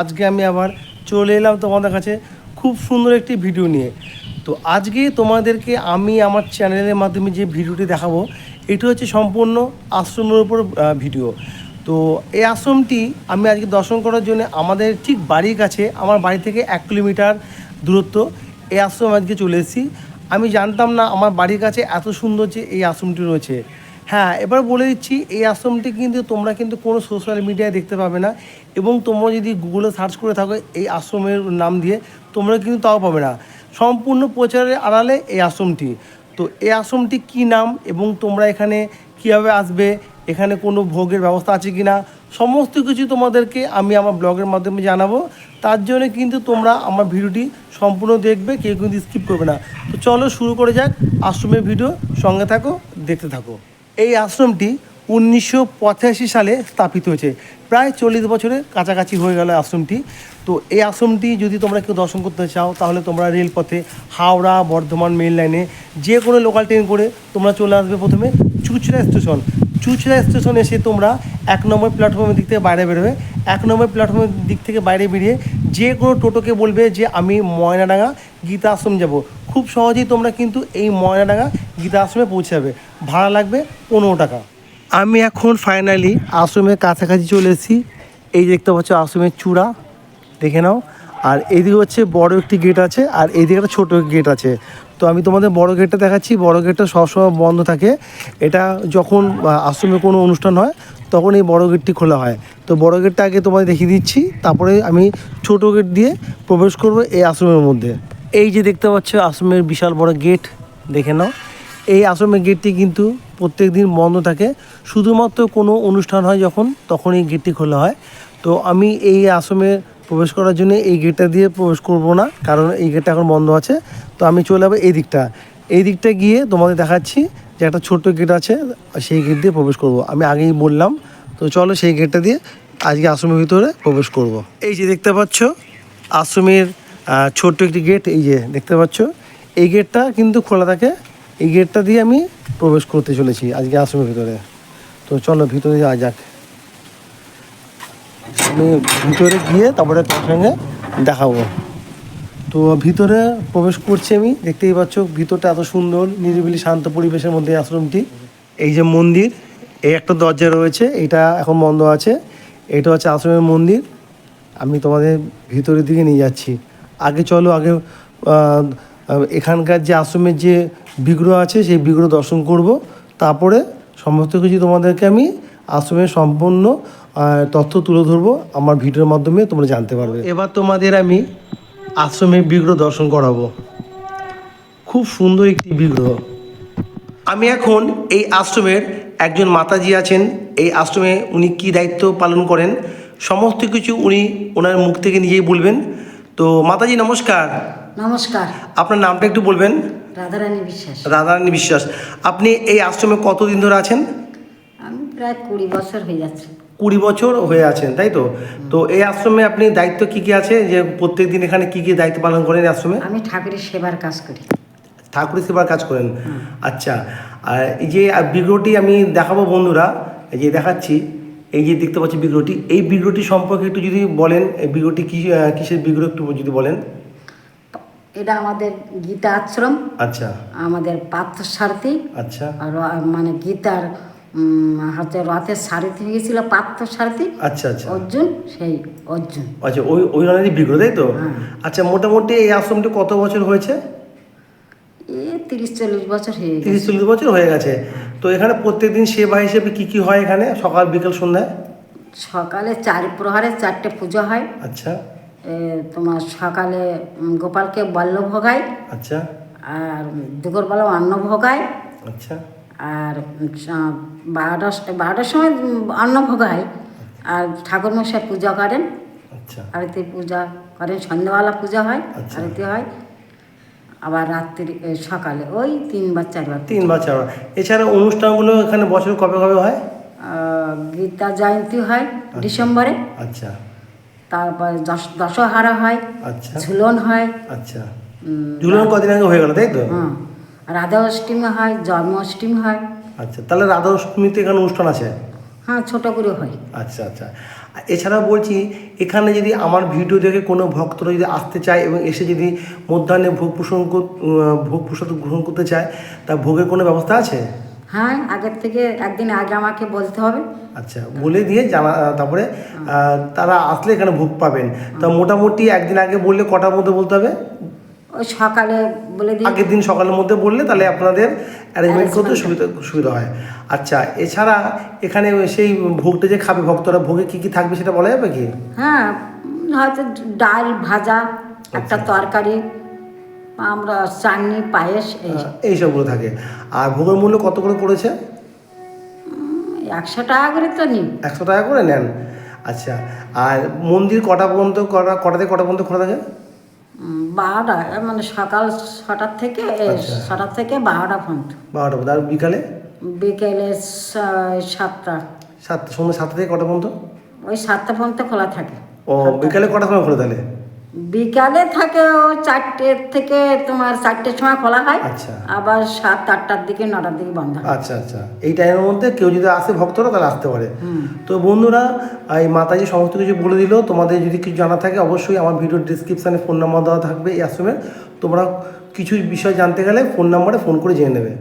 আজকে আমি আবার চলে এলাম তোমাদের কাছে খুব সুন্দর একটি ভিডিও নিয়ে। তো আজকে তোমাদেরকে আমি আমার চ্যানেলের মাধ্যমে যে ভিডিওটি দেখাবো, এটি হচ্ছে সম্পূর্ণ আশ্রমের উপর ভিডিও। তো এই আশ্রমটি আমি আজকে দর্শন করার জন্য আমাদের ঠিক বাড়ির কাছে, আমার বাড়ি থেকে এক কিলোমিটার দূরত্ব, এই আশ্রম আজকে চলে এসেছি। আমি জানতাম না আমার বাড়ির কাছে এত সুন্দর যে এই আশ্রমটি রয়েছে। হ্যাঁ এবার বলে দিচ্ছি, এই আশ্রমটি কিন্তু তোমরা কিন্তু কোনো সোশ্যাল মিডিয়ায় দেখতে পাবে না এবং তোমরা যদি গুগলে সার্চ করে থাকো এই আশ্রমের নাম দিয়ে, তোমরা কিন্তু তাও পাবে না। সম্পূর্ণ প্রচারের আড়ালে এই আশ্রমটি। তো এই আশ্রমটি কী নাম এবং তোমরা এখানে কীভাবে আসবে, এখানে কোনো ভোগের ব্যবস্থা আছে কি না সমস্ত কিছু তোমাদেরকে আমি আমার ব্লগের মাধ্যমে জানাব। তার জন্য কিন্তু তোমরা আমার ভিডিওটি সম্পূর্ণ দেখবে, কেউ কিন্তু স্কিপ করবে না। তো চলো শুরু করে যাক আশ্রমের ভিডিও, সঙ্গে থাকো, দেখতে থাকো। এই আশ্রমটি উনিশশো পঁচাশি সালে স্থাপিত হয়েছে। প্রায় চল্লিশ বছরের কাছাকাছি হয়ে গেল আশ্রমটি। তো এই আশ্রমটি যদি তোমরা কেউ দর্শন করতে চাও, তাহলে তোমরা রেলপথে হাওড়া, বর্ধমান মেল লাইনে যে কোনো লোকাল ট্রেন করে তোমরা চলে আসবে প্রথমে চুচড়া স্টেশন চুচড়া স্টেশন এসে তোমরা এক নম্বর প্ল্যাটফর্মের দিক থেকে বাইরে বেরোবে। এক নম্বর প্ল্যাটফর্মের দিক থেকে বাইরে বেরিয়ে যে কোনো টোটোকে বলবে যে, আমি ময়নাডাঙ্গা গীতা আশ্রম যাব। খুব সহজেই তোমরা কিন্তু এই ময়নাডাঙ্গা গীতা আশ্রমে পৌঁছাবে ভাড়া লাগবে পনেরো টাকা। আমি এখন ফাইনালি আশ্রমের কাছাকাছি চলে এসেছি। এই দেখতে পাচ্ছ আশ্রমের চূড়া, দেখে নাও। আর এদিকে হচ্ছে বড় একটি গেট আছে, আর এদিকে একটা ছোটো গেট আছে। তো আমি তোমাদের বড় গেটটা দেখাচ্ছি। বড় গেটটা সবসময় বন্ধ থাকে। এটা যখন আশ্রমে কোনো অনুষ্ঠান হয়, তখন এই বড় গেটটি খোলা হয়। তো বড় গেটটা আগে তোমাদের দেখিয়ে দিচ্ছি। তারপরে আমি ছোট গেট দিয়ে প্রবেশ করব এই আশ্রমের মধ্যে। এই যে দেখতে পাচ্ছ আশ্রমের বিশাল বড় গেট দেখে নাও। এই আশ্রমের গেটটি কিন্তু প্রত্যেক দিন বন্ধ থাকে। শুধুমাত্র কোনো অনুষ্ঠান হয় যখন, তখন এই গেটটি খোলা হয়। তো আমি এই আশ্রমে প্রবেশ করার জন্য এই গেটটা দিয়ে প্রবেশ করব না, কারণ এই গেটটা এখন বন্ধ আছে। তো আমি চলে যাব এই দিকটা। এই দিকটা গিয়ে তোমাদের দেখাচ্ছি যে একটা ছোট্ট গেট আছে, সেই গেট দিয়ে প্রবেশ করব। আমি আগেই বললাম, তো চলো সেই গেটটা দিয়ে আজকে আশ্রমের ভিতরে প্রবেশ করব। এই যে দেখতে পাচ্ছ, আশ্রমের ছোট্ট একটি গেট, এই যে দেখতে পাচ্ছ, এই গেটটা কিন্তু খোলা থাকে। এই গেটটা দিয়ে আমি প্রবেশ করতে চলেছি আজকে আশ্রমের ভিতরে। তো চলো ভিতরে যাওয়া যাক। আমি ভিতরে গিয়ে তারপরে তার সঙ্গে দেখাবো। তো ভিতরে প্রবেশ করছি আমি, দেখতেই পাচ্ছ ভিতরটা এত সুন্দর, নিরিবিলি, শান্ত পরিবেশের মধ্যে আশ্রমটি। এই যে মন্দির, এই একটা দরজা রয়েছে, এটা এখন বন্ধ আছে। এটা হচ্ছে আশ্রমের মন্দির। আমি তোমাদের ভিতরের দিকে নিয়ে যাচ্ছি। আগে চলো, আগে এখানকার যে আশ্রমের যে বিগ্রহ আছে সেই বিগ্রহ দর্শন করব। তারপরে সমস্ত কিছু তোমাদেরকে আমি আশ্রমের সম্পূর্ণ তথ্য তুলে ধরবো। আমার ভিডিওর মাধ্যমে তোমরা জানতে পারবে। এবার তোমাদের আমি আশ্রমে বিগ্রহ দর্শন করাবো। খুব সুন্দর একটি বিগ্রহ। আমি এখন এই আশ্রমের একজন মাতাজি আছেন। এই আশ্রমে উনি কী দায়িত্ব পালন করেন সমস্ত কিছু উনি ওনার মুখ থেকে নিজেই বলবেন। তো মাতাজি নমস্কার। নমস্কার। আপনার নামটা একটু বলবেন। রাধারানী বিশ্বাস। রাধারানী বিশ্বাস। আপনি এই আশ্রমে কতদিন ধরে আছেন? আমি প্রায় কুড়ি বছর হয়ে যাচ্ছে। কুড়ি বছর হয়ে আছেন তাই তো? তো এই আশ্রমে আপনি দায়িত্ব কি কি আছে? যে প্রত্যেক দিন এখানে কি কি দায়িত্ব পালন করেন এই আশ্রমে? আমি ঠাকুরের সেবার কাজ করি। ঠাকুরের সেবার কাজ করেন? আচ্ছা আর এই যে বিগ্রহটি আমি দেখাবো বন্ধুরা এই যে দেখাচ্ছি এই যে দেখতে পাচ্ছি বিগ্রহটি এই বিগ্রহটি সম্পর্কে একটু যদি বলেন এই বিগ্রহটি কি কিসের বিগ্রহ একটু যদি বলেন? এটা আমাদের গীতা আশ্রম আচ্ছা। আমাদের পার্থসারথী আচ্ছা। আর মানে গীতার হচ্ছে রথের সারথি হয়েছিল পার্থসারথী আচ্ছা আচ্ছা। অর্জুন সেই অর্জুন। আচ্ছা ওই ওই ধরনেরই বিগ্রহ তাই তো? হ্যাঁ। আচ্ছা মোটামুটি এই আশ্রমটি কত বছর হয়েছে? এ তিরিশ চল্লিশ বছর হয়ে তিরিশ চল্লিশ বছর হয়ে গেছে। তো এখানে প্রত্যেকদিন সেবা হিসেবে কি কি হয় এখানে? সকাল বিকেল সন্ধ্যায়? সকালে চার প্রহারে চারটে পুজো হয়। আচ্ছা। তোমার সকালে গোপালকে বল্ল ভোগায় আচ্ছা। আর দুপুরবেলা অন্ন ভোগায় আচ্ছা। আর আহ, বারোটার সময় অন্ন ভোগ হয় আর ঠাকুর মশাই পূজা করেন। আচ্ছা। আরতি পূজা করেন। সন্ধ্যাবেলা পূজা হয় আচ্ছা। আরতি হয়। আবার রাত্রি সকালে ওই তিনবার চারবার তিন বা চার এছাড়া অনুষ্ঠানগুলো এখানে বছর কবে কবে হয়? গীতা জয়ন্তী হয় ডিসেম্বরে। আচ্ছা। তারপর দশ দশহারা হয় আচ্ছা। ঝুলন হয়। আচ্ছা। ঝুলন কদিন আগে হয়ে গেল তাই তো? হ্যাঁ রাধা অষ্টমী হয় জন্মাষ্টমী হয়। আচ্ছা তাহলে রাধা অষ্টমীতে এখানে অনুষ্ঠান আছে? হ্যাঁ ছোট করে হয়। আচ্ছা আচ্ছা। এছাড়াও বলছি এখানে যদি আমার ভিডিও দেখে কোনো ভক্তরা যদি আসতে চায় এবং এসে যদি মধ্যাহ্নে ভোগ উম, ভোগ প্রসাদ গ্রহণ করতে চায় তা ভোগের কোনো ব্যবস্থা আছে? হ্যাঁ আগের থেকে একদিন আগে আমাকে বলতে হবে। আচ্ছা বলে দিয়ে জানা তারপরে তারা আসলে এখানে ভোগ পাবেন। তা মোটামুটি একদিন আগে বললে কটার মধ্যে বলতে হবে? ওই সকালে বলে দিই। আগের দিন সকালের মধ্যে বললে তাহলে আপনাদের অ্যারেঞ্জমেন্ট করতে সুবিধা সুবিধা হয়। আচ্ছা এছাড়া এখানে সেই ভোগটা যে খাবে ভক্তরা ভোগে কি কি থাকবে সেটা বলা যাবে কি? হ্যাঁ হয়তো ডাল ভাজা একটা তরকারি আমরা চাটনি পায়েস এই। আহ, এইসবগুলো থাকে। আর ভোগের মূল্য কত করে পড়েছে? একশো টাকা করে তো নিই একশো টাকা করে নেন? আচ্ছা আর মন্দির কটা পর্যন্ত কটা কটা থেকে কটা পর্যন্ত খোলা থাকে? বারোটা মানে সকাল ছটার থেকে আচ্ছা। ছটার থেকে বারোটা পর্যন্ত। বারোটা পর্যন্ত। আর বিকালে? বিকেলে সাতটা। সাতটা সন্ধ্যে সাতটা থেকে কটা পর্যন্ত? ওই সাতটা পর্যন্ত খোলা থাকে। ও বিকালে কটা সময় খোলা তাহলে? বিকালে থাকে ও চারটে থেকে তোমার চারটের সময় খোলা হয় আচ্ছা। আবার সাত আটটার দিকে নটার দিকে বন্ধ আচ্ছা আচ্ছা। এই টাইমের মধ্যে কেউ যদি আসে ভক্তরা তাহলে আসতে পারে। তো বন্ধুরা এই মাতাজি সমস্ত কিছু বলে দিল। তোমাদের যদি কিছু জানা থাকে অবশ্যই আমার ভিডিও ডিসক্রিপশানে ফোন নাম্বার দেওয়া থাকবে এই আশ্রমের তোমরা কিছু বিষয় জানতে গেলে ফোন নাম্বারে ফোন করে জেনে নেবে।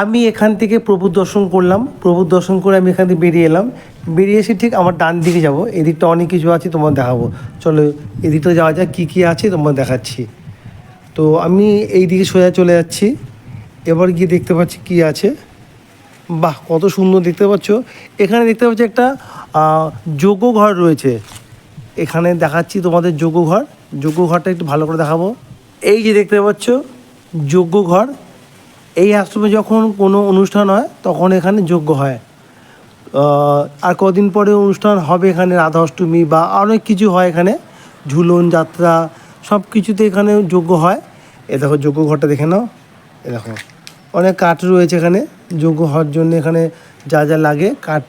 আমি এখান থেকে প্রভুর দর্শন করলাম, প্রভুর দর্শন করে আমি এখান থেকে বেরিয়ে এলাম। বেরিয়ে এসে ঠিক আমার ডান দিকে যাব, এদিকটা অনেক কিছু আছে তোমার দেখাবো। চলো এদিকটা যাওয়া যাক, কী কী আছে তোমার দেখাচ্ছি। তো আমি এই দিকে সোজা চলে যাচ্ছি, এবার গিয়ে দেখতে পাচ্ছি কি আছে। বাহ, কত সুন্দর দেখতে পাচ্ছ। এখানে দেখতে পাচ্ছি একটা যোগ্য ঘর রয়েছে। এখানে দেখাচ্ছি তোমাদের যোগ্য ঘর। যোগ্য ঘরটা একটু ভালো করে দেখাবো। এই যে দেখতে পাচ্ছ যোগ্য ঘর। এই আশ্রমে যখন কোনো অনুষ্ঠান হয়, তখন এখানে যোগ্য হয়। আর কদিন পরে অনুষ্ঠান হবে এখানে রাধা অষ্টমী বা অনেক কিছু হয় এখানে। ঝুলন যাত্রা সব কিছুতে এখানে যোগ্য হয়। এ দেখো যোগ্য ঘরটা দেখে নাও। এ দেখো, অনেক কাঠ রয়েছে এখানে। যোগ্য হওয়ার জন্য এখানে যা যা লাগে কাঠ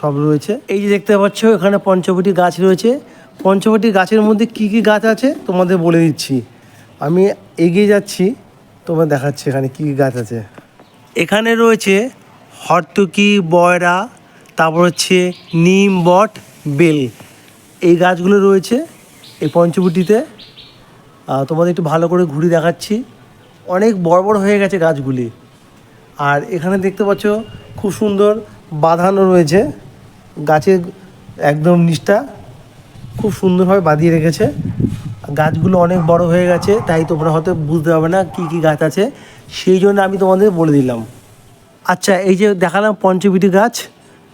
সব রয়েছে। এই যে দেখতে পাচ্ছ, এখানে পঞ্চবটি গাছ রয়েছে। পঞ্চবটি গাছের মধ্যে কি কি গাছ আছে তোমাদের বলে দিচ্ছি। আমি এগিয়ে যাচ্ছি। তোমার দেখাচ্ছি এখানে কী গাছ আছে। এখানে রয়েছে হর্তুকি, বয়রা, তারপর হচ্ছে নিম বট, বেল। এই গাছগুলো রয়েছে এই পঞ্চবটিতে তোমাদের একটু ভালো করে ঘুরি দেখাচ্ছি। অনেক বড় বড় হয়ে গেছে গাছগুলি। আর এখানে দেখতে পাচ্ছ খুব সুন্দর বাঁধানো রয়েছে। গাছের একদম নিচটা খুব সুন্দরভাবে বাঁধিয়ে রেখেছে। গাছগুলো অনেক বড় হয়ে গেছে তাই তোমরা হয়তো বুঝতে পারবে না কী কী গাছ আছে। সেই জন্য আমি তোমাদের বলে দিলাম। আচ্ছা এই যে দেখালাম পঞ্চবিটি গাছ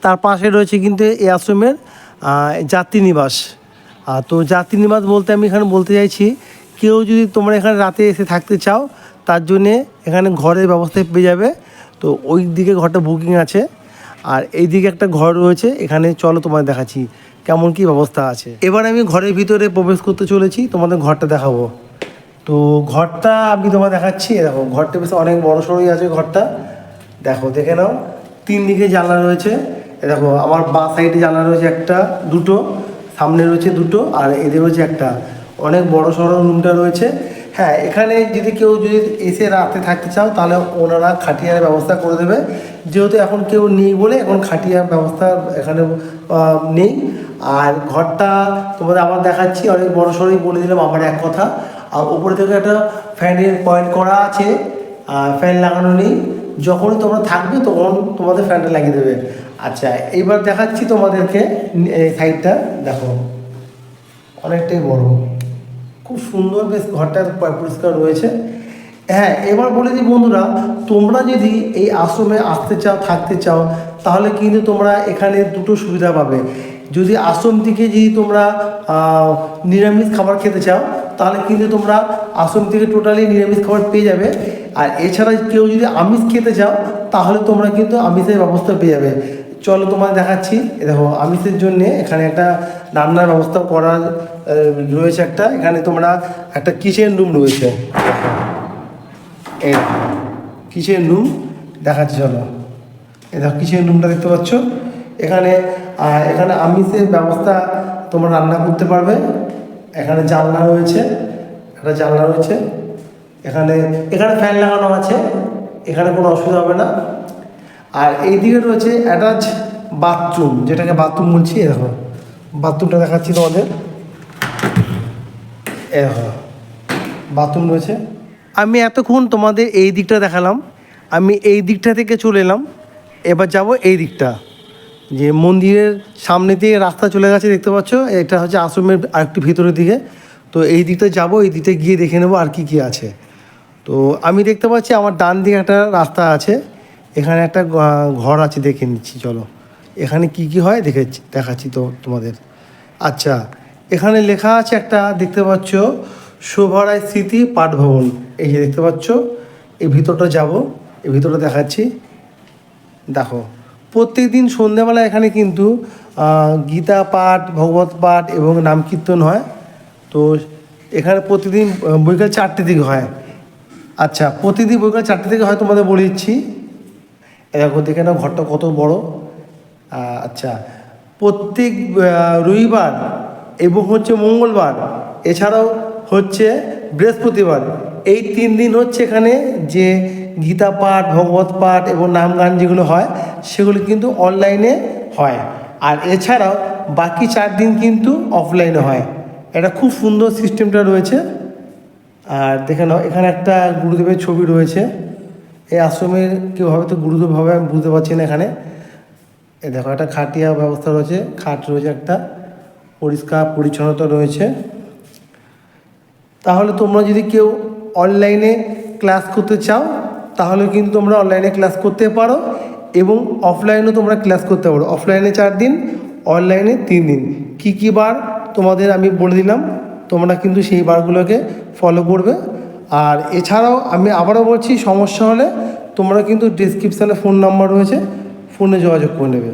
তার পাশে রয়েছে কিন্তু এই আশ্রমের আহ, যাত্রী নিবাস। তো যাত্রী নিবাস বলতে আমি এখানে বলতে চাইছি কেউ যদি তোমরা এখানে রাতে এসে থাকতে চাও তার জন্যে এখানে ঘরের ব্যবস্থা পেয়ে যাবে। তো ওই দিকে ঘরটা বুকিং আছে। আর এইদিকে একটা ঘর রয়েছে, এখানে চলো তোমাদের দেখাচ্ছি কেমন কি ব্যবস্থা আছে। এবার আমি ঘরের ভিতরে প্রবেশ করতে চলেছি, তোমাদের ঘরটা দেখাবো। তো ঘরটা আমি তোমার দেখাচ্ছি দেখো, ঘরটা বেশ অনেক বড় সড়োই আছে ঘরটা। দেখো, দেখে নাও তিন দিকে জানলা রয়েছে দেখো, আমার বাঁ সাইডে জানলা রয়েছে একটা, দুটো, সামনে রয়েছে দুটো, আর এদের রয়েছে একটা। অনেক বড় সড়ো রুমটা রয়েছে হ্যাঁ এখানে যদি কেউ যদি এসে রাতে থাকতে চাও, তাহলে ওনারা খাটিয়ার ব্যবস্থা করে দেবে। যেহেতু এখন কেউ নেই বলে এখন খাটিয়ার ব্যবস্থা এখানে নেই। আর ঘরটা তোমাদের আবার দেখাচ্ছি, অনেক বড় সড়োই বলে দিলাম আমার এক কথা। আর উপরে থেকে একটা ফ্যানের পয়েন্ট করা আছে, আর ফ্যান লাগানো নেই। যখনই তোমরা থাকবে তখন তোমাদের ফ্যানটা লাগিয়ে দেবে। আচ্ছা এইবার দেখাচ্ছি তোমাদেরকে সাইডটা, দেখো। অনেকটাই বড়। খুব সুন্দর বেশ ঘরটা পরিষ্কার রয়েছে। হ্যাঁ এবার বলে দিই বন্ধুরা, তোমরা যদি এই আশ্রমে আসতে চাও, থাকতে চাও, তাহলে কিন্তু তোমরা এখানে দুটো সুবিধা পাবে। যদি আশ্রম থেকে যদি তোমরা নিরামিষ খাবার খেতে চাও, তাহলে কিন্তু তোমরা আশ্রম থেকে টোটালি নিরামিষ খাবার পেয়ে যাবে। আর এছাড়া কেউ যদি আমিষ খেতে চাও, তাহলে তোমরা কিন্তু আমিষের ব্যবস্থা পেয়ে যাবে। চলো তোমার দেখাচ্ছি। এ দেখো, আমিষের জন্য এখানে একটা রান্নার ব্যবস্থা করা রয়েছে একটা। এখানে তোমরা একটা কিচেন রুম রয়েছে। কিচেন রুম দেখাচ্ছি, চলো। এই দেখো, কিচেন রুমটা দেখতে পাচ্ছ? এখানে এখানে আমিষের ব্যবস্থা তোমরা রান্না করতে পারবে। এখানে জানলা রয়েছে, একটা জানলা রয়েছে। এখানে এখানে ফ্যান লাগানো আছে। এখানে কোনো অসুবিধা হবে না। আর এইদিকে রয়েছে অ্যাটাচ বাথরুম যেটাকে বাথরুম বলছি, এ দেখো। বাথরুমটা দেখাচ্ছি তোমাদের। দেখো। বাথরুম রয়েছে। আমি এতক্ষণ তোমাদের এই দিকটা দেখালাম। আমি এই দিকটা থেকে চলে এলাম। এবার যাব এই দিকটা। যে মন্দিরের সামনে দিয়ে রাস্তা চলে গেছে, দেখতে পাচ্ছ? এটা হচ্ছে আশ্রমের আরেকটু ভিতরের দিকে। তো এই দিকটা যাব, এই দিকটা গিয়ে দেখে নেব আর কি কি আছে। তো আমি দেখতে পাচ্ছি আমার ডান দিকে একটা রাস্তা আছে। এখানে একটা ঘর আছে দেখে নিচ্ছি, চলো। এখানে কি কি হয় দেখে দেখাচ্ছি তো তোমাদের। আচ্ছা এখানে লেখা আছে একটা, দেখতে পাচ্ছ, শোভারায় স্মৃতি পাঠ ভবন এই যে দেখতে পাচ্ছ, এই ভিতরটা যাব, এই ভিতরটা দেখাচ্ছি। দেখো প্রত্যেক দিন সন্ধ্যাবেলা এখানে কিন্তু গীতা পাঠ, ভগবত পাঠ এবং নাম কীর্তন হয়। তো এখানে প্রতিদিন বৈকাল চারটে দিকে হয়। আচ্ছা প্রতিদিন বৈকাল চারটে থেকে হয় তোমাদের বলে দিচ্ছি। দেখো, দেখে নাও ঘরটা কত বড়। আচ্ছা। প্রত্যেক রবিবার এবং হচ্ছে মঙ্গলবার, এছাড়াও হচ্ছে বৃহস্পতিবার। এই তিন দিন হচ্ছে এখানে যে গীতা পাঠ, ভগবত পাঠ এবং নাম গান যেগুলো হয়, সেগুলো কিন্তু অনলাইনে হয়। আর এছাড়াও বাকি চার দিন কিন্তু অফলাইনে হয়। এটা খুব সুন্দর সিস্টেমটা রয়েছে। আর দেখে নাও, এখানে একটা গুরুদেবের ছবি রয়েছে। এই আশ্রমের কেউ হবে তো গুরুদেব হবে আমি বুঝতে পারছি না এখানে। এ দেখো, একটা খাটিয়া ব্যবস্থা রয়েছে, খাট রয়েছে একটা, পরিষ্কার পরিচ্ছন্নতা রয়েছে। তাহলে তোমরা যদি কেউ অনলাইনে ক্লাস করতে চাও, তাহলে কিন্তু তোমরা অনলাইনে ক্লাস করতে পারো এবং অফলাইনেও তোমরা ক্লাস করতে পারো। অফলাইনে চার দিন, অনলাইনে তিন দিন। কী কী বার তোমাদের আমি বলে দিলাম, তোমরা কিন্তু সেই বারগুলোকে ফলো করবে। আর এছাড়াও আমি আবারও বলছি, সমস্যা হলে তোমরা কিন্তু ডিসক্রিপশানে ফোন নাম্বার রয়েছে ফোনে যোগাযোগ করে নেবে।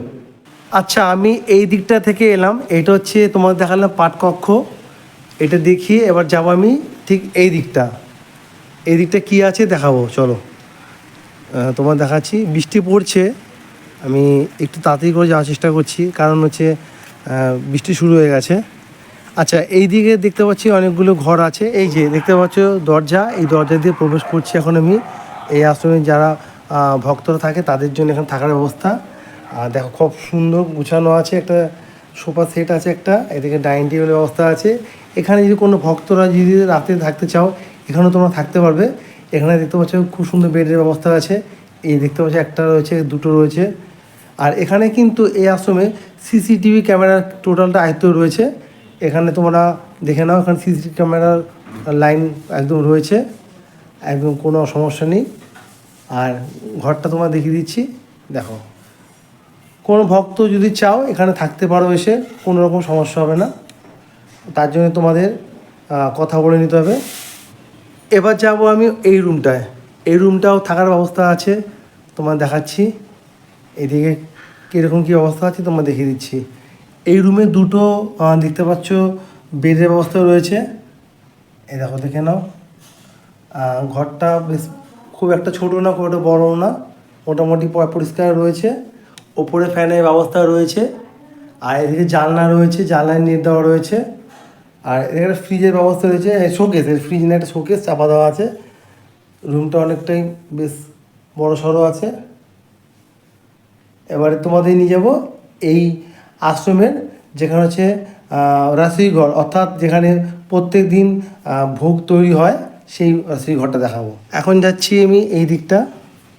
আচ্ছা আমি এই দিকটা থেকে এলাম। এটা হচ্ছে তোমার দেখালাম পাঠকক্ষ। এটা দেখিয়ে এবার যাব আমি ঠিক এই দিকটা। এই দিকটা কী আছে দেখাবো, চলো। তোমার দেখাচ্ছি, বৃষ্টি পড়ছে। আমি একটু তাড়াতাড়ি করে যাওয়ার চেষ্টা করছি, কারণ হচ্ছে বৃষ্টি শুরু হয়ে গেছে। আচ্ছা এই দিকে দেখতে পাচ্ছি অনেকগুলো ঘর আছে। এই যে দেখতে পাচ্ছ দরজা, এই দরজা দিয়ে প্রবেশ করছি এখন আমি। এই আশ্রমে যারা ভক্তরা থাকে তাদের জন্য এখানে থাকার ব্যবস্থা। আর দেখো খুব সুন্দর গুছানো আছে একটা, সোফা সেট আছে একটা, এদিকে ডাইনিং টেবিলের ব্যবস্থা আছে। এখানে যদি কোনো ভক্তরা যদি রাতে থাকতে চাও, এখানেও তোমরা থাকতে পারবে। এখানে দেখতে পাচ্ছ খুব সুন্দর বেডের ব্যবস্থা আছে। এই দেখতে পাচ্ছ একটা রয়েছে, দুটো রয়েছে। আর এখানে কিন্তু এই আশ্রমে সিসিটিভি ক্যামেরার টোটালটা আয়ত্ত রয়েছে। এখানে তোমরা দেখে নাও, এখানে সিসিটিভি ক্যামেরার লাইন একদম রয়েছে, একদম কোনো সমস্যা নেই। আর ঘরটা তোমার দেখিয়ে দিচ্ছি, দেখো। কোনো ভক্ত যদি চাও এখানে থাকতে পারো এসে, কোনো রকম সমস্যা হবে না। তার জন্য তোমাদের কথা বলে নিতে হবে। এবার যাব আমি এই রুমটায়। এই রুমটাও থাকার ব্যবস্থা আছে তোমার দেখাচ্ছি। এদিকে কীরকম কী অবস্থা আছে তোমার দেখিয়ে দিচ্ছি। এই রুমে দুটো দেখতে পাচ্ছ বেডের ব্যবস্থা রয়েছে। এই দেখো, দেখে নাও। ঘরটা বেশ খুব একটা ছোটো না, খুব একটা বড়ও না। মোটামুটি পরিষ্কার রয়েছে। ওপরে ফ্যানের ব্যবস্থা রয়েছে। আর এদিকে জানলা রয়েছে, জানলায় নেট দেওয়া রয়েছে। আর এখানে ফ্রিজের ব্যবস্থা রয়েছে শোকেস এর ফ্রিজ না, একটা শোকেস চাপা দেওয়া আছে। রুমটা অনেকটাই বেশ বড় সড়ো আছে। এবারে তোমাদের নিয়ে যাব এই আশ্রমের যেখানে হচ্ছে আহ, রাসুই ঘর অর্থাৎ যেখানে প্রত্যেক দিন ভোগ তৈরি হয় সেই রাসুই ঘরটা দেখাবো। এখন যাচ্ছি আমি এই দিকটা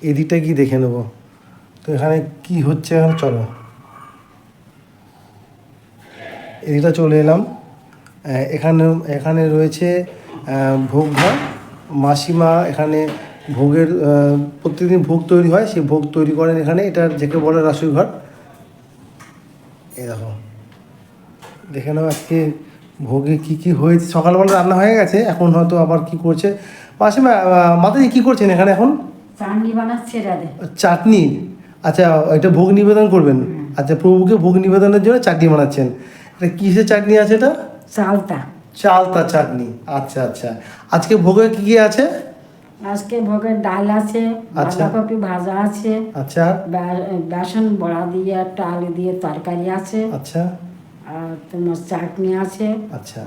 এই দিকটা কি দেখে নেব। তো এখানে কি হচ্ছে এখন চলো। এদিকটা চলে এলাম। এখানে এখানে রয়েছে ভোগ ঘর। মাসিমা এখানে ভোগের প্রত্যেকদিন ভোগ তৈরি হয় সেই ভোগ তৈরি করেন এখানে। এটা যেকে বলে রাসুই ঘর এই দেখো। দেখে নাও আজকে ভোগে কি কি হয়েছে। সকালবেলা রান্না হয়ে গেছে এখন হয়তো আবার কি করছে? আহ, মাতাজি কি করছেন এখানে এখন? চাটনি বানাচ্ছে চাটনি? আচ্ছা এটা ভোগ নিবেদন করবেন? আচ্ছা প্রভুকে ভোগ নিবেদনের জন্য চাটনি বানাচ্ছেন। এটা কিসের চাটনি আছে এটা? চালটা চালতা চাটনি। আচ্ছা আচ্ছা। আজকে ভোগে কি কি আছে? আজকে ভোগের ডাল আছে আচ্ছা। বাঁধাকপি ভাজা আছে আচ্ছা। বেসন বড়া দিয়ে একটা আলু দিয়ে তরকারি আছে। আচ্ছা। আর তোমার চাটনি আছে। আচ্ছা।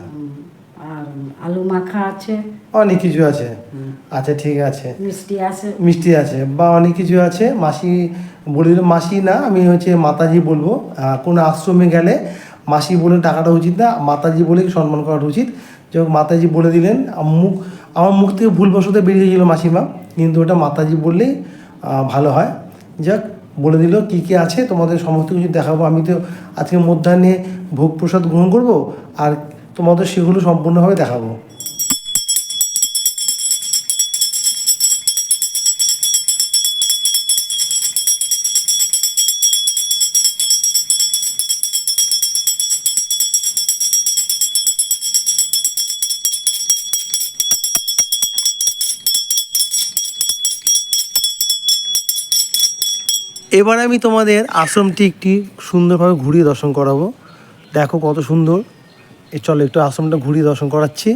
আর আলু মাখা আছে। অনেক কিছু আছে। আচ্ছা ঠিক আছে। মিষ্টি আছে। মিষ্টি আছে বা অনেক কিছু আছে। মাসি বলে দিল মাসি না আমি হচ্ছে মাতাজি বলব। কোনো আশ্রমে গেলে মাসি বলে টাকাটা উচিত না মাতাজি বলে সম্মান করাটা উচিত। যখন মাতাজি বলে দিলেন মুখ আমার মুখ থেকে ভুলবশত বেরিয়ে গেল মাসিমা, কিন্তু ওটা মাতাজি বললেই ভালো হয়। যাক, বলে দিল, কী কী আছে, তোমাদের সমস্ত কিছু দেখাবো। আমি তো আজকে মধ্যাহ্নে ভোগ প্রসাদ গ্রহণ করব, আর তোমাদের সেগুলো সম্পূর্ণভাবে দেখাবো। এবার আমি তোমাদের আশ্রমটি একটি সুন্দরভাবে ঘুরিয়ে দর্শন করাবো। দেখো কত সুন্দর। এ চলো একটু আশ্রমটা ঘুরিয়ে দর্শন করাচ্ছি।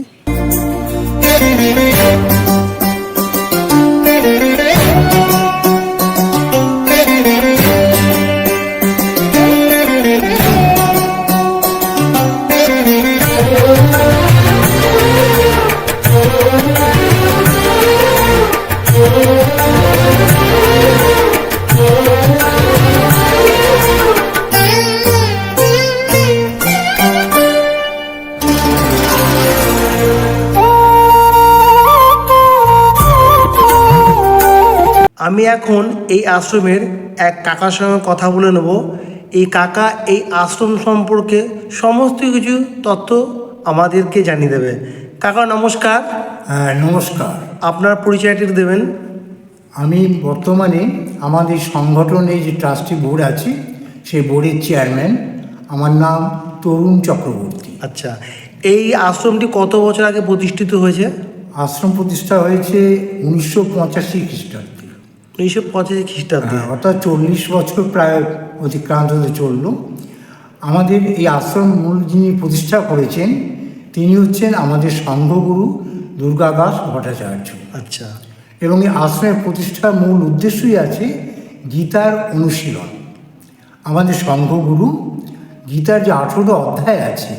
আমি এখন এই আশ্রমের এক কাকার সঙ্গে কথা বলে নেব। এই কাকা এই আশ্রম সম্পর্কে সমস্ত কিছু তথ্য আমাদেরকে জানিয়ে দেবে। কাকা নমস্কার। হ্যাঁ নমস্কার। আপনার পরিচয়টি দেবেন। আমি বর্তমানে আমাদের সংগঠনে যে ট্রাস্টি বোর্ড আছে সেই বোর্ডের চেয়ারম্যান। আমার নাম তরুণ চক্রবর্তী। আচ্ছা এই আশ্রমটি কত বছর আগে প্রতিষ্ঠিত হয়েছে? আশ্রম প্রতিষ্ঠা হয়েছে উনিশশো পঁচাশি খ্রিস্টাব্দে। উনিশশো পঁচাশি খ্রিস্টাব্দে হ্যাঁ, অর্থাৎ চল্লিশ বছর প্রায় অতিক্রান্ত হতে চলল। আমাদের এই আশ্রম মূল যিনি প্রতিষ্ঠা করেছেন তিনি হচ্ছেন আমাদের সংঘগুরু দুর্গা দাস ভট্টাচার্য। আচ্ছা। এবং এই আশ্রমের প্রতিষ্ঠার মূল উদ্দেশ্যই আছে গীতার অনুশীলন। আমাদের সংঘগুরু গীতার যে আঠেরো অধ্যায় আছে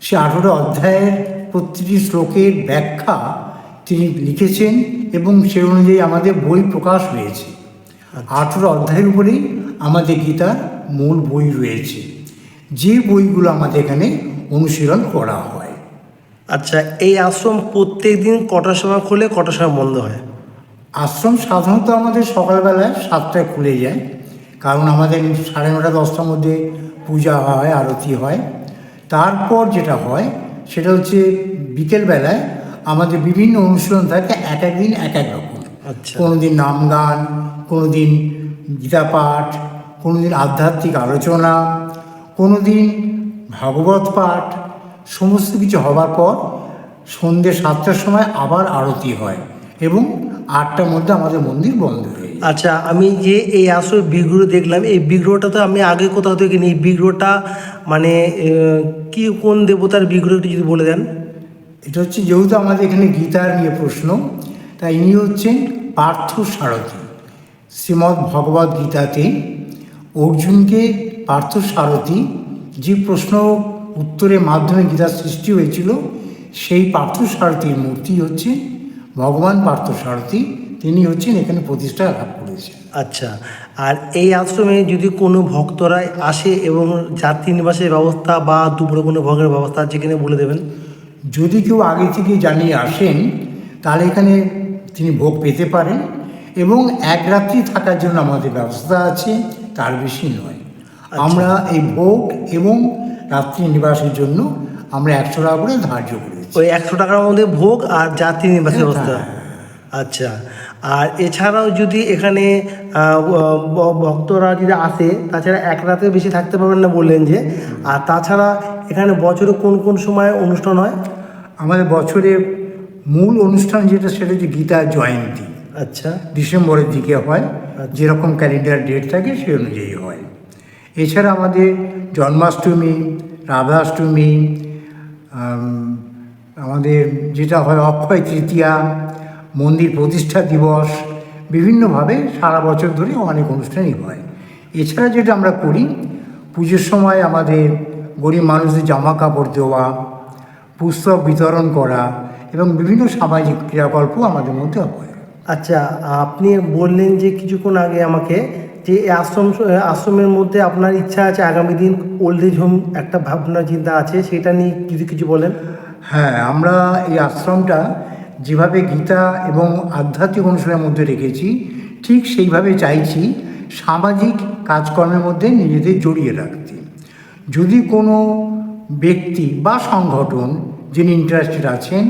সে আঠেরো অধ্যায়ের প্রতিটি শ্লোকের ব্যাখ্যা তিনি লিখেছেন। এবং সে অনুযায়ী আমাদের বই প্রকাশ হয়েছে। আঠেরো অধ্যায়ের উপরেই আমাদের গীতার মূল বই রয়েছে। যে বইগুলো আমাদের এখানে অনুশীলন করা হয়। আচ্ছা এই আশ্রম প্রত্যেক দিন কটার সময় খোলে কটার সময় বন্ধ হয়? আশ্রম সাধারণত আমাদের সকালবেলায় সাতটায় খুলে যায়। কারণ আমাদের সাড়ে নটা দশটার মধ্যে পূজা হয় আরতি হয়। তারপর যেটা হয় সেটা হচ্ছে বিকেলবেলায় আমাদের বিভিন্ন অনুশীলন থাকে এক এক দিন এক এক রকম। আচ্ছা। কোনো দিন নাম গান কোনো দিন গীতা পাঠ কোনো দিন আধ্যাত্মিক আলোচনা কোনো দিন ভাগবত পাঠ সমস্ত কিছু হবার পর সন্ধ্যে সাতটার সময় আবার আরতি হয় এবং আটটার মধ্যে আমাদের মন্দির বন্ধ হয়ে আচ্ছা আমি যে এই আশ্রমের বিগ্রহ দেখলাম এই বিগ্রহটা তো আমি আগে কোথাও থেকে নিই। বিগ্রহটা মানে কি কোন দেবতার বিগ্রহটি যদি বলে দেন? এটা হচ্ছে যেহেতু আমাদের এখানে গীতার নিয়ে প্রশ্ন তাই ইনি হচ্ছেন পার্থ সারথী। শ্রীমদ্ ভগবদ গীতাতে অর্জুনকে পার্থ সারথী যে প্রশ্ন উত্তরের মাধ্যমে গীতার সৃষ্টি হয়েছিল সেই পার্থ সারথীর মূর্তি হচ্ছে ভগবান পার্থ সারথী। তিনি হচ্ছেন এখানে প্রতিষ্ঠা লাভ করেছেন। আচ্ছা আর এই আশ্রমে যদি কোনো ভক্তরা আসে এবং যাত্রী নিবাসের ব্যবস্থা বা দুপুরে কোনো ভোগের ব্যবস্থা আছে কিনা বলে দেবেন? যদি কেউ আগে থেকে জানিয়ে আসেন তাহলে এখানে তিনি ভোগ পেতে পারেন এবং এক রাত্রি থাকার জন্য আমাদের ব্যবস্থা আছে তার বেশি নয়। আমরা এই ভোগ এবং রাত্রি নিবাসের জন্য আমরা একশো টাকা করে ধার্য করেছি। ওই একশো টাকার মধ্যে ভোগ আর যাত্রী নিবাসের ব্যবস্থা? আচ্ছা। আর এছাড়াও যদি এখানে ভক্তরা যদি আসে তাছাড়া এক রাতে বেশি থাকতে পারবেন না বললেন যে। আর তাছাড়া এখানে বছরে কোন কোন সময় অনুষ্ঠান হয়? আমাদের বছরের মূল অনুষ্ঠান যেটা সেটা হচ্ছে গীতা জয়ন্তী। আচ্ছা। ডিসেম্বরের দিকে হয়। যেরকম ক্যালেন্ডার ডেট থাকে সেই অনুযায়ী হয়। এছাড়া আমাদের জন্মাষ্টমী রাধাষ্টমী আমাদের যেটা হয় অক্ষয় তৃতীয়া মন্দির প্রতিষ্ঠা দিবস বিভিন্নভাবে সারা বছর ধরে অনেক অনুষ্ঠানই হয়। এছাড়া যেটা আমরা করি পুজোর সময় আমাদের গরিব মানুষদের জামা কাপড় দেওয়া পুস্তক বিতরণ করা এবং বিভিন্ন সামাজিক ক্রিয়াকল্প আমাদের মধ্যে হয়। আচ্ছা আপনি বললেন যে কিছুক্ষণ আগে আমাকে যে এই আশ্রম আশ্রমের মধ্যে আপনার ইচ্ছা আছে আগামী দিন ওল্ড এজ হোম একটা ভাবনা চিন্তা আছে সেটা নিয়ে যদি কিছু বলেন। হ্যাঁ আমরা এই আশ্রমটা যেভাবে গীতা এবং আধ্যাত্মিক অনুষ্ঠানের মধ্যে রেখেছি ঠিক সেইভাবে চাইছি সামাজিক কাজকর্মের মধ্যে নিজেদের জড়িয়ে রাখতে। যদি কোনো ব্যক্তি বা সংগঠন যিনি ইন্টারেস্টেড আছেন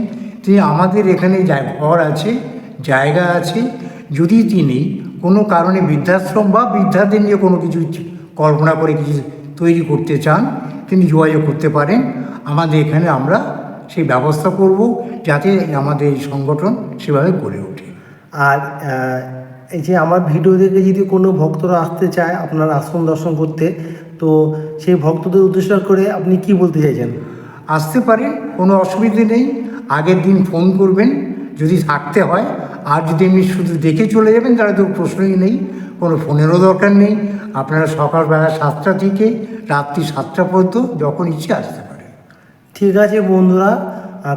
তিনি আমাদের এখানে যা- ঘর আছে জায়গা আছে। যদি তিনি কোনো কারণে বৃদ্ধাশ্রম বা বৃদ্ধাদের নিয়ে কোনো কিছু কল্পনা করে কিছু তৈরি করতে চান তিনি যোগাযোগ করতে পারেন। আমাদের এখানে আমরা সেই ব্যবস্থা করব যাতে আমাদের এই সংগঠন সেভাবে গড়ে ওঠে। আর এই যে আমার ভিডিও দেখে যদি কোনো ভক্তরা আসতে চায় আপনার আশ্রম দর্শন করতে তো সেই ভক্তদের উদ্দেশ্য করে আপনি কি বলতে চাইছেন? আসতে পারে কোনো অসুবিধে নেই। আগের দিন ফোন করবেন যদি থাকতে হয়। আর যদি এমনি শুধু দেখে চলে যাবেন তাহলে তো প্রশ্নই নেই কোনো ফোনেরও দরকার নেই। আপনারা সকালবেলা সাতটা থেকে রাত্রি সাতটা পর্যন্ত যখন ইচ্ছে আসতে পারে ঠিক আছে বন্ধুরা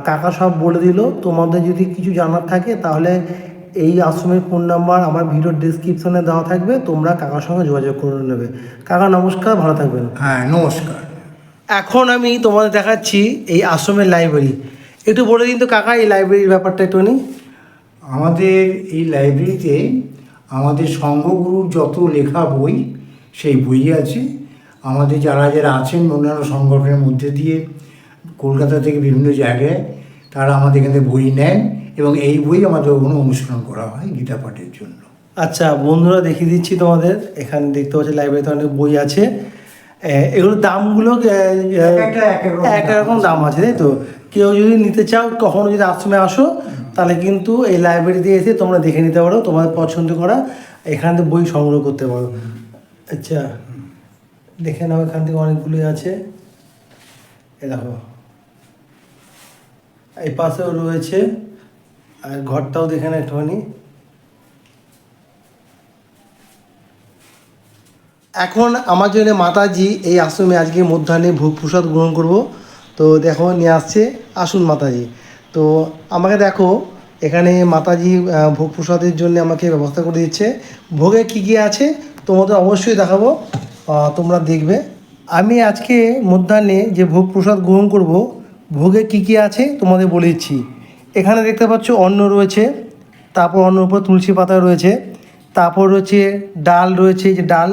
কাকা সব বলে দিল। তোমাদের যদি কিছু জানার থাকে তাহলে এই আশ্রমের ফোন নাম্বার আমার ভিডিওর ডিসক্রিপশনে দেওয়া থাকবে তোমরা কাকার সঙ্গে যোগাযোগ করে নেবে। কাকা নমস্কার ভালো থাকবেন। হ্যাঁ নমস্কার। এখন আমি তোমাদের দেখাচ্ছি এই আশ্রমের লাইব্রেরি একটু বলে দিন তো কাকা এই লাইব্রেরির ব্যাপারটা একটু আমাদের এই লাইব্রেরিতে আমাদের সংঘগুরুর যত লেখা বই সেই বই আছে। আমাদের যারা যারা আছেন অন্যান্য সংগঠনের মধ্যে দিয়ে কলকাতা থেকে বিভিন্ন জায়গায় তারা আমাদের এখানে বই নেন এবং এই বই আমাদের কোনো অনুসরণ করা হয় গীতা পাঠের জন্য। আচ্ছা বন্ধুরা দেখিয়ে দিচ্ছি তোমাদের। এখানে দেখতে পাচ্ছি লাইব্রেরিতে অনেক বই আছে। এগুলোর দামগুলো এক রকম দাম আছে তাই তো? কেউ যদি নিতে চাও, কখনো যদি আশ্রমে আসো, তাহলে কিন্তু এই লাইব্রেরিতে এসে তোমরা দেখে নিতে পারো, তোমাদের পছন্দ করা, এখান থেকে বই সংগ্রহ করতে পারো। আচ্ছা দেখে নাও, এখান থেকে অনেকগুলোই আছে। এ দেখো। এই পাশেও রয়েছে, আর ঘরটাও দেখে না একটুখানি। এখন আমার জন্য মাতাজি এই আশ্রমে আজকে মধ্যাহ্নে ভোগ প্রসাদ গ্রহণ করব। তো দেখো, নিয়ে আসছে আসুন মাতাজি। তো আমাকে দেখো, এখানে মাতাজি ভোগ প্রসাদের জন্য আমাকে ব্যবস্থা করে দিচ্ছে। ভোগে কী কী আছে তোমাদের অবশ্যই দেখাবো তোমরা দেখবে। আমি আজকে মধ্যাহ্নে যে ভোগ প্রসাদ গ্রহণ করব, ভোগে কী কী আছে তোমাদের বলে দিচ্ছি। এখানে দেখতে পাচ্ছ, অন্ন রয়েছে, তারপর অন্নের উপর তুলসী পাতা রয়েছে, তারপর রয়েছে ডাল রয়েছে যে ডাল।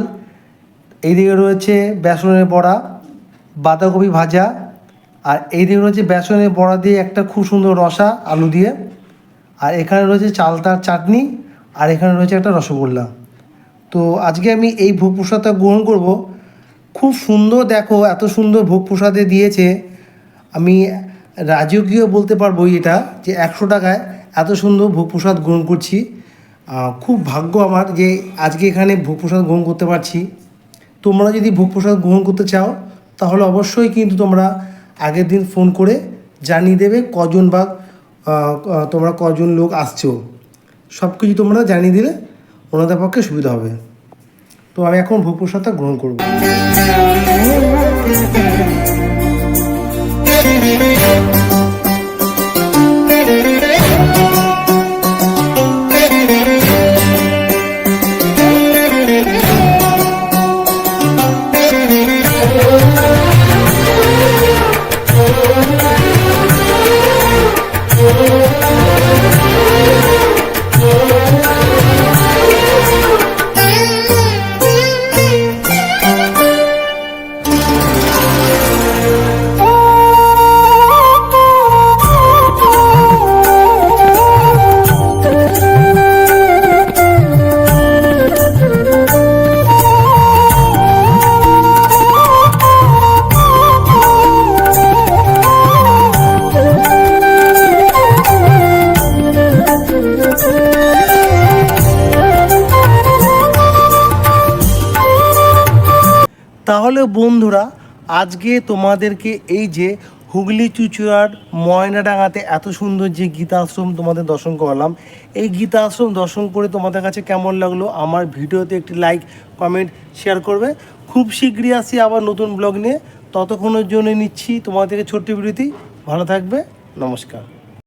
এইদিকে রয়েছে বেসনের বড়া, বাঁধাকপি ভাজা আর এইদিকে রয়েছে বেসনের বড়া দিয়ে একটা খুব সুন্দর রসা, আলু দিয়ে। আর এখানে রয়েছে চালতার চাটনি, আর এখানে রয়েছে একটা রসগোল্লা। তো আজকে আমি এই ভোগ প্রসাদটা গ্রহণ করব। খুব সুন্দর দেখো, এত সুন্দর ভোগ প্রসাদে দিয়েছে। আমি রাজকীয় বলতে পারব এটা, যে একশো টাকায় এত সুন্দর ভোগ প্রসাদ গ্রহণ করছি। খুব ভাগ্য আমার যে আজকে এখানে ভোগ প্রসাদ গ্রহণ করতে পারছি। তোমরা যদি ভোগ প্রসাদ গ্রহণ করতে চাও, তাহলে অবশ্যই কিন্তু তোমরা আগের দিন ফোন করে জানিয়ে দেবে কজন বা তোমরা কজন লোক আসছো। সব কিছু তোমরা জানিয়ে দিলে ওনাদের পক্ষে সুবিধা হবে। তো আমি এখন ভোগ প্রসাদটা গ্রহণ করব। তাহলে বন্ধুরা, আজকে তোমাদেরকে এই যে হুগলি চুচুড়ার ময়নাডাঙ্গাতে এত সুন্দর যে গীতা আশ্রম তোমাদের দর্শন করালাম, এই গীতা আশ্রম দর্শন করে তোমাদের কাছে কেমন লাগল? আমার ভিডিওতে একটি লাইক কমেন্ট শেয়ার করবে। খুব শীঘ্রই আসি আবার নতুন ব্লগ নিয়ে। ততক্ষণের জন্য নিচ্ছি তোমাদেরকে ছোট্ট বিরতি। ভালো থাকবে। নমস্কার।